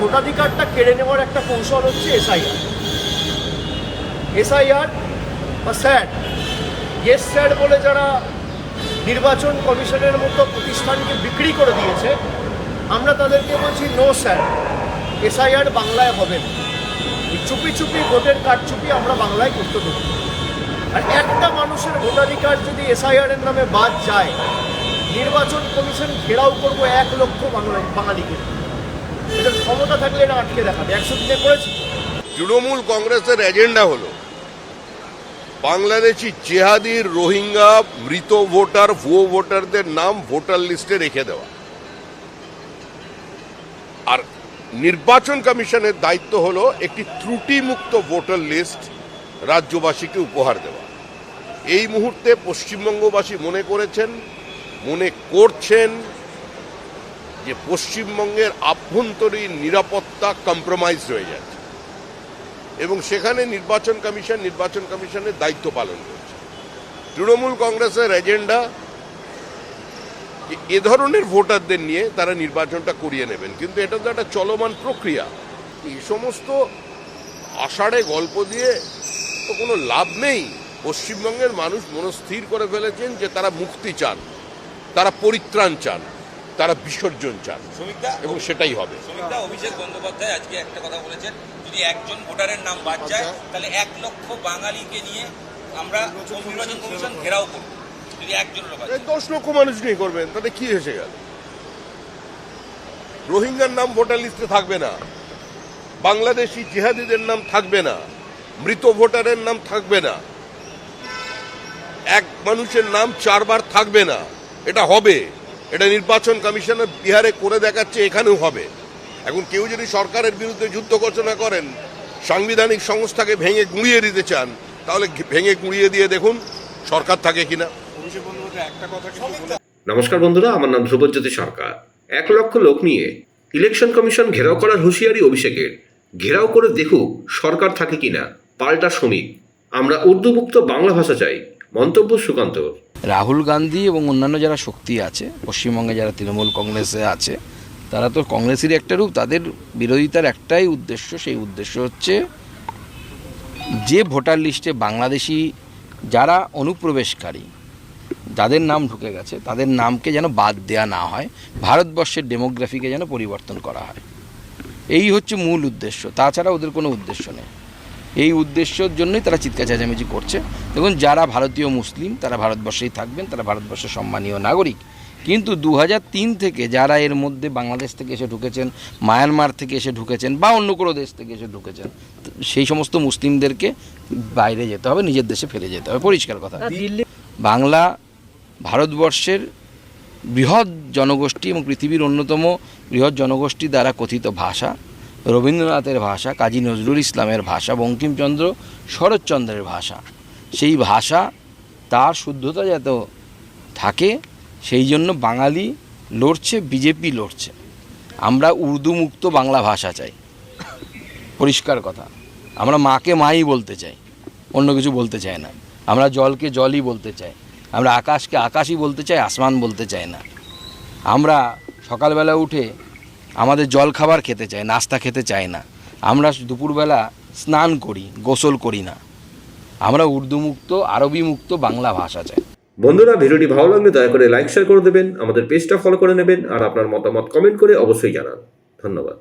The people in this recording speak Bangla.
ভোটাধিকারটা কেড়ে নেওয়ার একটা কৌশল হচ্ছে এসআইআর এসআইআর বা স্যাড ইয়েস স্যাড বলে যারা নির্বাচন কমিশনের মতো প্রতিষ্ঠানকে বিক্রি করে দিয়েছে, আমরা তাদেরকে বলছি নো স্যার এসআইআর বাংলায় হবে না। চুপি চুপি ভোটের কারচুপি আমরা বাংলায় করতে দেবো। আর একটা মানুষের ভোটাধিকার যদি এসআইআর এর নামে বাদ যায়, নির্বাচন কমিশন ঘেরাও করব এক লক্ষ বাংলা বাঙালিকে। এদের ক্ষমতা থাকলে এটা আটকে দেখাবে। একশো দিনে করেছি। তৃণমূল কংগ্রেসের এজেন্ডা হলো বাংলাদেশি জেহাদির রোহিঙ্গা, মৃত ভোটার, ভুয়ো ভোটারদের নাম ভোটার লিস্টে রেখে দেওয়া। আর নির্বাচন কমিশনের দায়িত্ব হলো একটি ত্রুটিমুক্ত ভোটার লিস্ট রাজ্যবাসীকে উপহার দেওয়া। এই মুহূর্তে পশ্চিমবঙ্গবাসী মনে করেছেন, মনে করছেন যে পশ্চিমবঙ্গের আভ্যন্তরীণ নিরাপত্তা কম্প্রোমাইজ হয়ে যাচ্ছে। এবং সেখানে নির্বাচন কমিশন, নির্বাচন কমিশনের দায়িত্ব পালন করছে। তৃণমূল কংগ্রেসের এজেন্ডা এ ধরনের ভোটারদের নিয়ে তারা নির্বাচনটা করিয়ে নেবেন। কিন্তু এটা তো একটা চলমান প্রক্রিয়া। এই সমস্ত আষাঢ়ে গল্প দিয়ে তো কোনো লাভ নেই। পশ্চিমবঙ্গের মানুষ মনস্থির করে ফেলেছেন যে তারা মুক্তি চান, তারা পরিত্রাণ চান। তারা বিসর্জন চান। এবং সেটাই হবে। অভিষেক বন্দ্যোপাধ্যায় আজকে একটা কথা বলেছেন যদি একজন ভোটারের নাম বাদ যায় তাহলে এক লক্ষ বাঙালিকে নিয়ে আমরা নির্বাচন কমিশন ঘেরাও করব। যদি একজনের দশ লক্ষ মানুষ নিয়ে করবেন তাতে কি এসে গেল? রোহিঙ্গার নাম ভোটার লিস্টে থাকবে না। বাংলাদেশি জিহাদিদের নাম থাকবে না। মৃত ভোটারের নাম থাকবে না। এক মানুষের নাম চারবার থাকবে না। এটা হবে। এটা নির্বাচন কমিশনের বিহারে করে দেখাচ্ছে, এখানেও হবে। এখন কেউ যদি সরকারের বিরুদ্ধে যুদ্ধ ঘোষণা করেন, সাংবিধানিক সংস্থাকে ভেঙে গুঁড়িয়ে দিতে চান, তাহলে ভেঙে গুঁড়িয়ে দিয়ে দেখুন সরকার থাকে কিনা। নমস্কার বন্ধুরা, আমার নাম ধ্রুবজ্যোতি সরকার। এক লক্ষ লোক নিয়ে ইলেকশন কমিশন ঘেরাও করার হুঁশিয়ারি অভিষেকের ঘেরাও করে দেখুক সরকার থাকে কিনা, পাল্টা শ্রমিক। আমরা উর্দুমুক্ত বাংলা ভাষা চাই। মন্তব্য সুকান্ত রাহুল গান্ধী এবং অন্যান্য যারা শক্তি আছে, পশ্চিমবঙ্গে যারা তৃণমূল কংগ্রেসে আছে, তারা তো কংগ্রেসেরই একটা রূপ, তাদের বিরোধিতার একটাই উদ্দেশ্য, সেই উদ্দেশ্য হচ্ছে যে ভোটার লিস্টে বাংলাদেশি যারা অনুপ্রবেশকারী, যাদের নাম ঢুকে গেছে, তাদের নামকে যেন বাদ দেওয়া না হয়, ভারতবর্ষের ডেমোগ্রাফিকে যেন পরিবর্তন করা হয়। এই হচ্ছে মূল উদ্দেশ্য, তাছাড়া ওদের কোনো উদ্দেশ্য নেই। এই উদ্দেশ্যের জন্যই তারা চিৎকার চেঁচামেচি করছে। দেখুন যারা ভারতীয় মুসলিম তারা ভারতবর্ষেই থাকবেন তারা ভারতবর্ষের সম্মানীয় নাগরিক। কিন্তু দু তিন থেকে যারা এর মধ্যে বাংলাদেশ থেকে এসে ঢুকেছেন মায়ানমার থেকে এসে ঢুকেছেন বা অন্য কোনো দেশ থেকে এসে ঢুকেছেন সেই সমস্ত মুসলিমদেরকে বাইরে যেতে হবে নিজের দেশে ফেলে যেতে হবে। পরিষ্কার কথা। বাংলা ভারতবর্ষের বৃহৎ জনগোষ্ঠী এবং পৃথিবীর অন্যতম বৃহৎ জনগোষ্ঠী দ্বারা কথিত ভাষা। রবীন্দ্রনাথের ভাষা, কাজী নজরুল ইসলামের ভাষা, বঙ্কিমচন্দ্র শরৎচন্দ্রের ভাষা। সেই ভাষা, তার শুদ্ধতা যাতে থাকে, সেই জন্য বাঙালি লড়ছে, বিজেপি লড়ছে। আমরা উর্দু মুক্ত বাংলা ভাষা চাই। পরিষ্কার কথা। আমরা মাকে মাই বলতে চাই, অন্য কিছু বলতে চাই না। আমরা জলকে জলই বলতে চাই। আমরা আকাশকে আকাশই বলতে চাই, আসমান বলতে চাই না। আমরা সকালবেলা উঠে আমাদের জল খাবার খেতে চায়, নাস্তা খেতে চায় না। আমরা দুপুরবেলা স্নান করি, গোসল করি না। আমরা উর্দু মুক্ত আরবি মুক্ত বাংলা ভাষা চাই। বন্ধুরা, ভিডিওটি ভালো লাগলে দয়া করে লাইক শেয়ার করে দেবেন, আমাদের পেজটা ফলো করে নেবেন, আর আপনার মতামত কমেন্ট করে অবশ্যই জানান। ধন্যবাদ।